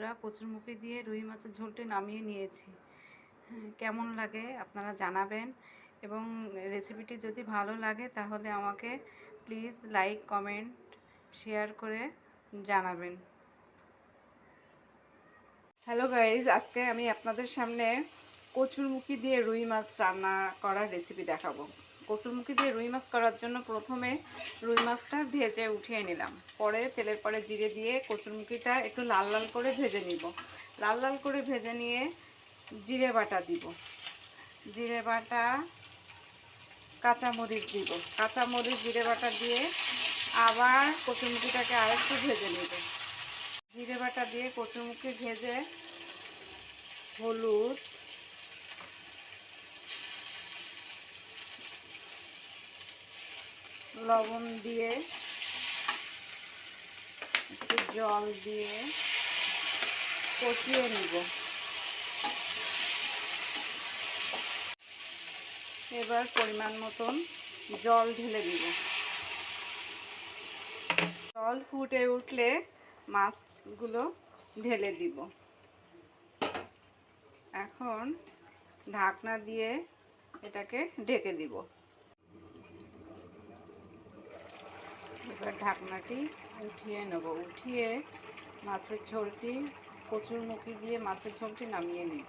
বন্ধুরা কচুরমুখী দিয়ে রুই মাছের ঝোলটি নামিয়ে নিয়েছি। হ্যাঁ, কেমন লাগে আপনারা জানাবেন এবং রেসিপিটি যদি ভালো লাগে তাহলে আমাকে প্লিজ লাইক কমেন্ট শেয়ার করে জানাবেন। হ্যালো গাইজ আজকে আমি আপনাদের সামনে কচুরমুখী দিয়ে রুই মাছ রান্না করার রেসিপি দেখাবো। কচুরমুখী দিয়ে রুই মাছ করার জন্য প্রথমে রুই মাছটা ভেজে উঠিয়ে নিলাম। পরে তেলের পরে জিরে দিয়ে কচুরমুখিটা একটু লাল লাল করে ভেজে নিব। লাল লাল করে ভেজে নিয়ে জিরে বাটা দিব। জিরে বাটা, কাঁচামরিচ দিব। কাঁচামরিচ, জিরে বাটা দিয়ে আবার কচুরমুখিটাকে আরেকটু ভেজে নেব। জিরে বাটা দিয়ে কচুরমুখি ভেজে হলুদ লবণ দিয়ে, একটু জল দিয়ে কষিয়ে নিব। এবার পরিমাণ মতন জল ঢেলে দিব জল ফুটে উঠলে মাছগুলো ঢেলে দিব। এখন ঢাকনা দিয়ে এটাকে ঢেকে দিব। এবার ঢাকনাটি উঠিয়ে নেব। উঠিয়ে মাছের ঝোলটি কচুর মুখি দিয়ে মাছের ঝোলটি নামিয়ে নিব।